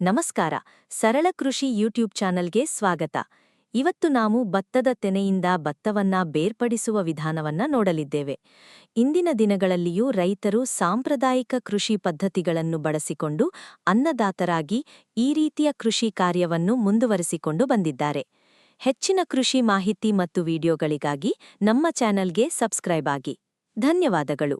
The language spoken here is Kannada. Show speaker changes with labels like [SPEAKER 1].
[SPEAKER 1] ನಮಸ್ಕಾರ. ಸರಳ ಕೃಷಿ ಯೂಟ್ಯೂಬ್ ಚಾನಲ್ಗೆ ಸ್ವಾಗತ. ಇವತ್ತು ನಾವು ಭತ್ತದ ತೆನೆಯಿಂದ ಭತ್ತವನ್ನ ಬೇರ್ಪಡಿಸುವ ವಿಧಾನವನ್ನ ನೋಡಲಿದ್ದೇವೆ. ಇಂದಿನ ದಿನಗಳಲ್ಲಿಯೂ ರೈತರು ಸಾಂಪ್ರದಾಯಿಕ ಕೃಷಿ ಪದ್ಧತಿಗಳನ್ನು ಬಳಸಿಕೊಂಡು ಅನ್ನದಾತರಾಗಿ ಈ ರೀತಿಯ ಕೃಷಿ ಕಾರ್ಯವನ್ನು ಮುಂದುವರಿಸಿಕೊಂಡು ಬಂದಿದ್ದಾರೆ. ಹೆಚ್ಚಿನ ಕೃಷಿ ಮಾಹಿತಿ ಮತ್ತು ವಿಡಿಯೋಗಳಿಗಾಗಿ ನಮ್ಮ ಚಾನಲ್ಗೆ ಸಬ್ಸ್ಕ್ರೈಬ್ ಆಗಿ. ಧನ್ಯವಾದಗಳು.